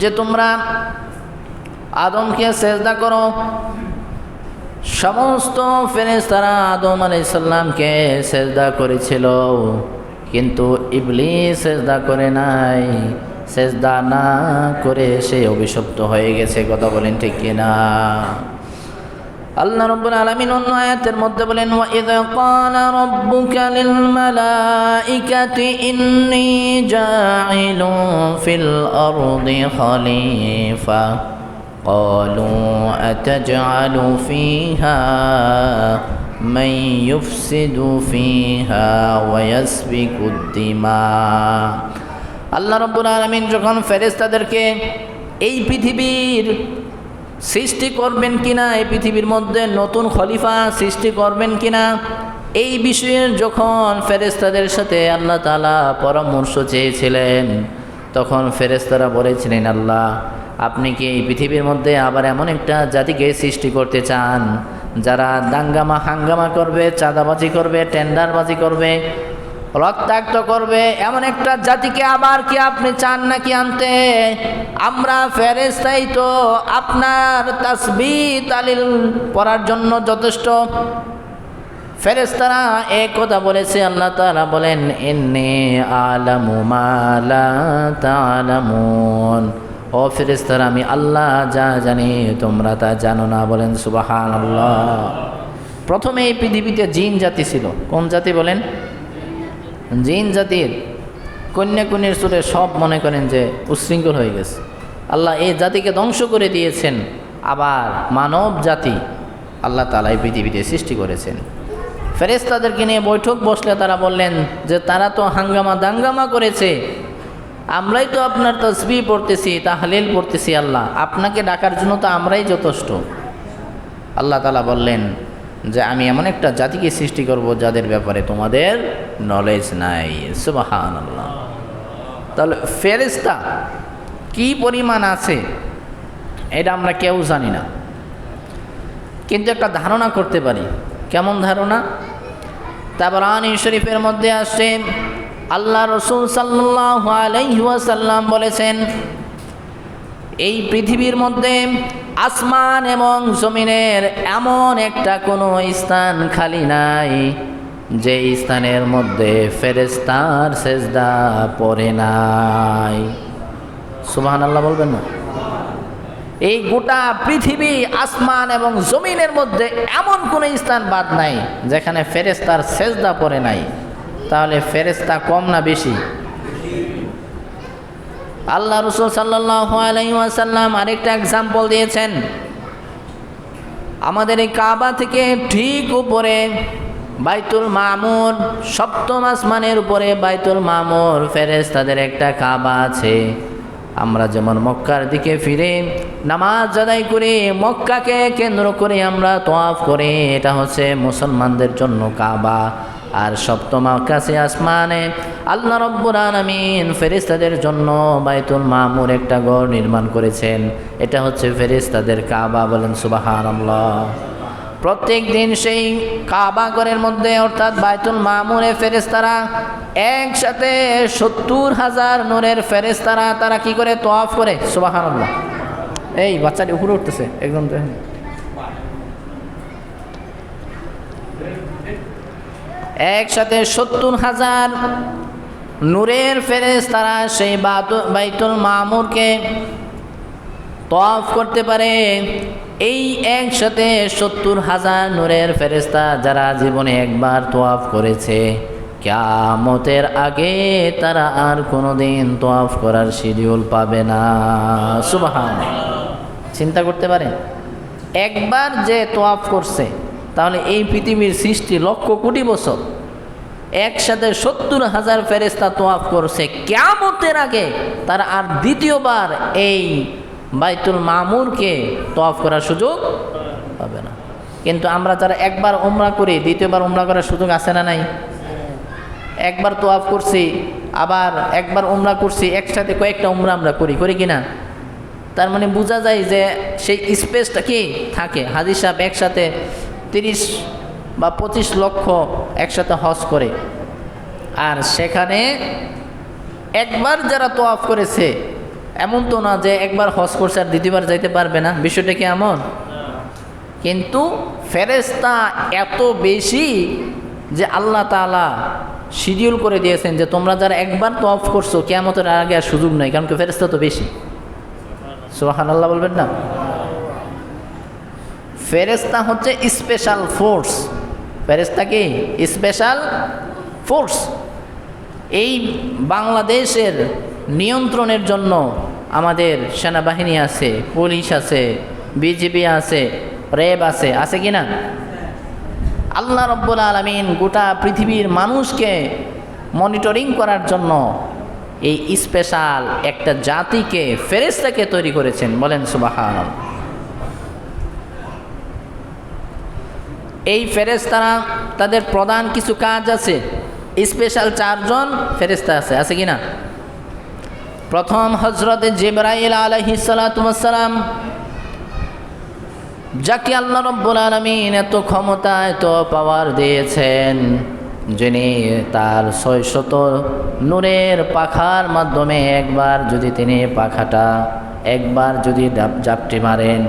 যে তোমরা আদমকে সেজদা করো, সমস্ত ফেরেশতারা আদম আলাইসাল্লামকে সেজদা করেছিল। কিন্তু ইবলি সেজদা করে নাই। সেজদা না করে সে অভিশপ্ত হয়ে গেছে, কথা বলেন ঠিক কিনা? আল্লাহ রব্বুল আলামিন অন্য আয়াতের মধ্যে বলেন ওয়া ইয ক্বালা রাব্বুকা লিল মালাইকাতি ইন্নী জাইলুন ফিল আরদি খলিফা قالوا أتجعل فيها من يفسد فيها ويسفك الدماء আল্লাহ রব্বুল আলামিন যখন ফেরেশতাদেরকে এই পৃথিবীর সৃষ্টি করবেন কিনা এই পৃথিবীর মধ্যে নতুন খলিফা সৃষ্টি করবেন কিনা? এই বিষয়ে যখন ফেরেস্তাদের সাথে আল্লাহ তালা পরামর্শ চেয়েছিলেন, তখন ফেরেস্তারা বলেছিলেন, আল্লাহ, আপনি কি এই পৃথিবীর মধ্যে আবার এমন একটা জাতিকে সৃষ্টি করতে চান, যারা দাঙ্গামা হাঙ্গামা করবে, চাঁদাবাজি করবে, টেন্ডারবাজি করবে রক্তাক্ত করবে, এমন একটা জাতিকে আবার কি আপনি চান নাকি আনতে? আমরা ফেরেস্তাই তো আপনার তাসবি তালিল পড়ার জন্য যথেষ্ট। ফেরেস্তারা এক কথা বলেছে, আল্লাহ তাআলা বলেন এন্নে আলামু মালা তালামুন ও ফেরেস্তারা আমি আল্লাহ যা জানি, তোমরা তা জানো না বলেন সুবাহান আল্লাহ প্রথমে এই পৃথিবীতে জিন জাতি ছিল। কোন জাতি বলেন? জিন জাতির কন্যা কন্যার সুরে সব মনে করেন যে উশৃঙ্খল হয়ে গেছে। আল্লাহ এই জাতিকে ধ্বংস করে দিয়েছেন, আবার মানব জাতি আল্লাহ তালা এই পৃথিবীতে সৃষ্টি করেছেন। ফেরেস্তাদেরকে নিয়ে বৈঠক বসলে তারা বললেন যে তারা তো হাঙ্গামা দাঙ্গামা করেছে। আমরাই তো আপনার তসবি পড়তেছি, তাহলিল পড়তেছি আল্লাহ। আপনাকে ডাকার জন্য তো আমরাই যথেষ্ট। আল্লাহ তালা বললেন যে আমি এমন একটা জাতিকে সৃষ্টি করব যাদের ব্যাপারে তোমাদের নলেজ নাই। সুবাহান আল্লাহ তাহলে ফেরেস্তা কি পরিমাণ আছে? এটা আমরা কেউ জানি না। কিন্তু একটা ধারণা করতে পারি। কেমন ধারণা? তাবরানি শরীফের মধ্যে আসছে, আল্লাহ রসুল সাল্লাহ আলাইহাসাল্লাম বলেছেন, এই পৃথিবীর মধ্যে আসমান এবং জমিনের এমন একটা কোনো স্থান খালি নাই, যে স্থানের মধ্যে ফেরেস্তার সেজদা পড়ে নাই। সুবাহান আল্লাহ বলবেন না? এই গোটা পৃথিবী আসমান এবং জমিনের মধ্যে এমন কোনো স্থান বাদ নাই, যেখানে ফেরেস্তার সেজদা পড়ে নাই। তাহলে ফেরেস্তা কম না বেশি? আল্লাহ রসুল সাল্লাসাল্লাম আরেকটা এক্সাম্পল দিয়েছেন। আমাদের এই কাবা থেকে ঠিক উপরে বাইতুল মামুর সপ্তম আসমানের উপরে বাইতুল মামুর ফেরেস তাদের একটা কাবা আছে। আমরা যেমন মক্কার দিকে ফিরে নামাজ আদায় করে মক্কাকে কেন্দ্র করে আমরা তোয়াফ করে, এটা হচ্ছে মুসলমানদের জন্য কাবা। আর সপ্তম আকাশে আসমানে আল্লাহ রব্বুর আলমিন ফেরিস্তাদের জন্য বাইতুল মামুর একটা ঘর নির্মাণ করেছেন। এটা হচ্ছে ফেরিস্তাদের কাবা বলেন সুবাহান প্রত্যেক দিন সেই কাবা ঘরের মধ্যে অর্থাৎ বাইতুল মামুরে ফেরেস্তারা একসাথে সত্তর হাজার নূরের ফেরেস্তারা তারা কি করে তোয়াফ করে? সুবাহান এই বাচ্চাটি উপরে উঠতেছে, একদম একসাথে সত্তর হাজার নূরের ফেরেস তারা সেই বাইতুল মামুরকে তফ করতে পারে। এই একসাথে সত্তর হাজার নূরের ফেরেস্তা যারা জীবনে একবার তোয়াফ করেছে কেমতের আগে তারা আর কোনো দিন তোয়াফ করার শিডিউল পাবে না। সুবাহান চিন্তা করতে পারে একবার যে তোয়াফ করছে তাহলে এই পৃথিবীর সৃষ্টি লক্ষ কোটি বছর। একসাথে সত্তর হাজার ফেরেস্তা তোয়াফ করছে। কেমতের আগে তারা আর দ্বিতীয়বার এই বাইতুল মামুরকে তোয়াফ করার সুযোগ পাবে না। কিন্তু আমরা যারা একবার উমরা করি, দ্বিতীয়বার উমরা করার সুযোগ আছে না নাই? একবার তোয়াফ করছি, আবার একবার উমরা করছি, একসাথে কয়েকটা উমরা আমরা করি করি কি না তার মানে বোঝা যায় যে সেই স্পেসটা কি? থাকে। হাজির সাহেব একসাথে তিরিশ বা পঁচিশ লক্ষ একসাথে হজ করে। আর সেখানে একবার যারা তোয়াফ করেছে, এমন তো না যে একবার হজ করছে আর দ্বিতীয়বার যাইতে পারবে না, বিষয়টা কি এমন? কিন্তু ফেরেস্তা এত বেশি যে আল্লাহ তালা শিডিউল করে দিয়েছেন যে তোমরা যারা একবার তো অফ করছ কেমতের আগে আর সুযোগ নেই, কারণ কি ফেরেস্তা তো বেশি। সোহান আল্লাহ বলবেন না? ফেরেস্তা হচ্ছে স্পেশাল ফোর্স ফেরেস্তা কি? স্পেশাল ফোর্স এই বাংলাদেশের নিয়ন্ত্রণের জন্য আমাদের সেনাবাহিনী আছে, পুলিশ আছে বিজেপি আছে, র্যাব আছে আছে কি না? আল্লাহ রব্বুল আলমিন গোটা পৃথিবীর মানুষকে মনিটরিং করার জন্য এই স্পেশাল একটা জাতিকে ফেরেস্তাকে তৈরি করেছেন। বলেন সুবাহান এই ফেরেস্তারা তাদের প্রধান কিছু কাজ আছে। স্পেশাল চারজন ফেরেস্তা আছে। আছে কি না? প্রথম হজরত জিব্রাইল আলহি সালাম যাকে আল্লাহ রব্বুল আলমিন এত ক্ষমতা, এত পাওয়ার দিয়েছেন, যিনি তার ছয়শত নূরের পাখার মাধ্যমে একবার যদি তিনি পাখাটা, একবার যদি জাপটি মারেন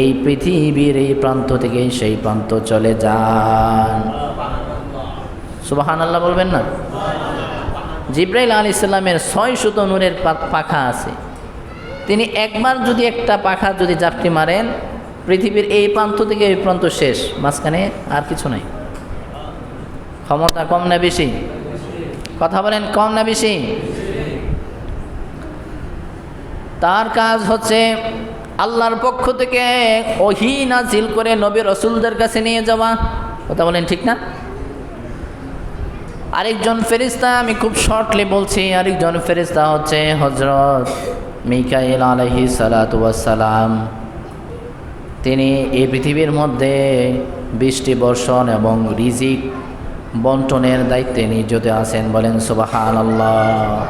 এই পৃথিবীর এই প্রান্ত থেকে সেই প্রান্ত চলে যান। সুবাহান আল্লাহ বলবেন না? জিব্রাইল আল ইসলামের ছয় শত নূরের পাখা আছে। তিনি একবার যদি একটা পাখা যদি জাপটি মারেন, পৃথিবীর এই প্রান্ত থেকে এই প্রান্ত শেষ। মাঝখানে আর কিছু নাই। ক্ষমতা কম না বেশি? কথা বলেন, কম না বেশি? তার কাজ হচ্ছে আল্লাহর পক্ষ থেকে ওহি নাজিল করে নবী রসুলদের কাছে নিয়ে যাওয়া। কথা বলেন ঠিক না? আরেকজন ফেরিস্তা আমি খুব শর্টলি বলছি, আরেকজন ফেরিস্তা হচ্ছে হজরত মিকাইল আলহি সালাতাম তিনি এই পৃথিবীর মধ্যে বৃষ্টি, বর্ষণ এবং রিজিক বন্টনের দায়িত্বে নিয়োজিত আছেন বলেন সুবাহান আল্লাহ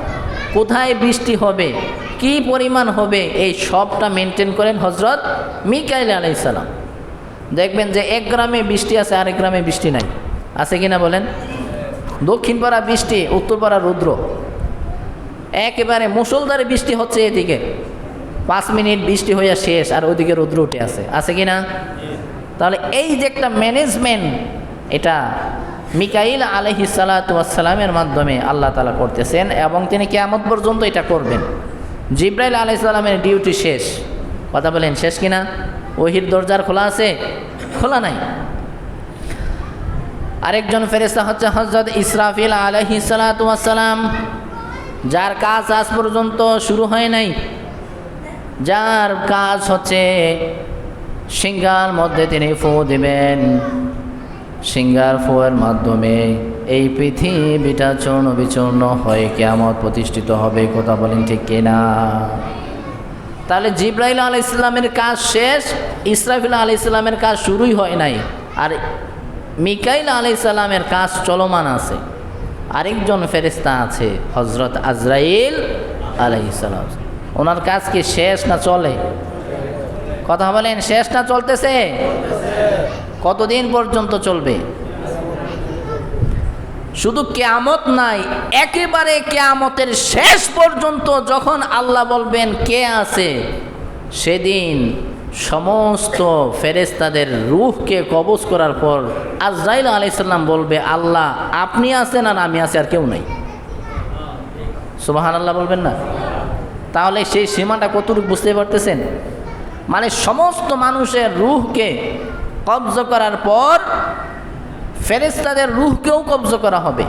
কোথায় বৃষ্টি হবে? কি পরিমাণ হবে? এই সবটা মেনটেন করেন হজরত মিকাইল আলাইসালাম দেখবেন যে এক গ্রামে বৃষ্টি আছে, আরেক গ্রামে বৃষ্টি নাই। আছে কি না বলেন? দক্ষিণ পাড়া বৃষ্টি, উত্তর পাড়া রুদ্র। একেবারে মুসলধারে বৃষ্টি হচ্ছে এদিকে। পাঁচ মিনিট বৃষ্টি হইয়া শেষ, আর ওইদিকে রুদ্র উঠে আছে। আছে কি না তাহলে এই যে একটা ম্যানেজমেন্ট এটা মিকাইল আলহি সালাতামের মাধ্যমে আল্লাহ তালা করতেছেন এবং তিনি কেয়ামত পর্যন্ত এটা করবেন। জিব্রাইল আলহি সাল্লামের ডিউটি শেষ। কথা বলেন, শেষ কিনা? ওহির দরজার খোলা আছে? খোলা নাই। আরেকজন ফেরেস্তা হচ্ছে হজরত ইসরাফিল আলহি সালাতাম যার কাজ আজ পর্যন্ত শুরু হয় নাই। যার কাজ হচ্ছে সিঙ্গার মধ্যে তিনি ফু দেবেন। সিঙ্গার ফুয়ের মাধ্যমে এই পৃথিবীটা চূর্ণ বিচূর্ণ হয়ে কেমন প্রতিষ্ঠিত হবে, কথা বলেন ঠিক কিনা? তাহলে জিব্রাইল আল ইসলামের কাজ শেষ, ইসরাফিল আলি ইসলামের কাজ শুরুই হয় নাই, আর মিকাইল আলি ইসলামের কাজ চলমান আছে। আরেকজন ফেরিস্তা আছে হজরত আজরাইল আলাই ইসলাম ওনার কাজ কি শেষ না চলে? কথা বলেন, শেষ না চলতেছে? কতদিন পর্যন্ত চলবে? শুধু কেয়ামত নাই, একেবারে কেয়ামতের শেষ পর্যন্ত যখন আল্লাহ বলবেন, কে আছে? সেদিন সমস্ত ফেরেস্তাদের রুহকে কবজ করার পর আজরাইল আলাইসাল্লাম বলবে, আল্লাহ, আপনি আছেন আর আমি আছি, আর কেউ নাই। সুবাহান আল্লাহ বলবেন না? তাহলে সেই সীমাটা কতটুকু বুঝতে পারতেছেন? মানে সমস্ত মানুষের রুহকে কবজ করার পর ফেরেস্তাদের রুহকেও কবজ করা হবে।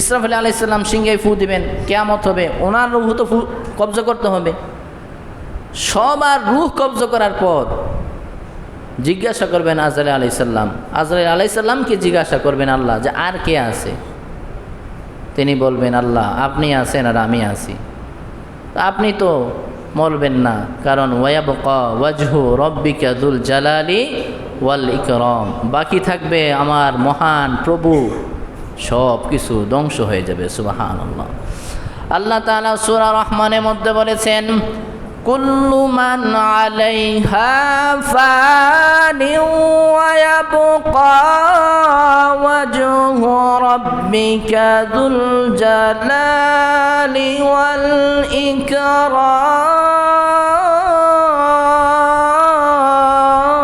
ইসরাফিল আলাইসাল্লাম সিংহে ফু দিবেন, কেয়ামত হবে, ওনার রুহ তো ফু কবজ করতে হবে। সবার রুহ কবজ করার পর জিজ্ঞাসা করবেন আজরাই আলাইসাল্লাম আজরাই আলাইসাল্লামকে জিজ্ঞাসা করবেন আল্লাহ যে আর কে আছে? তিনি বলবেন, আল্লাহ, আপনি আছেন আর আমি আছি। আপনি তো মরবেন না, কারণ ওয়াবকা ওয়াজহু রব্বিকা দুল জালালি ওয়াল ইকরম। বাকি থাকবে আমার মহান প্রভু। সব কিছু ধ্বংস হয়ে যাবে সুবাহান আল্লাহ আল্লাহ তালা সুরা রহমানের মধ্যে বলেছেন, কুল্লু মান আলাইহা ফানি ওয়াবকা ওয়াজহু রব্বিকা দুল জালালি ওয়াল ইকরাম।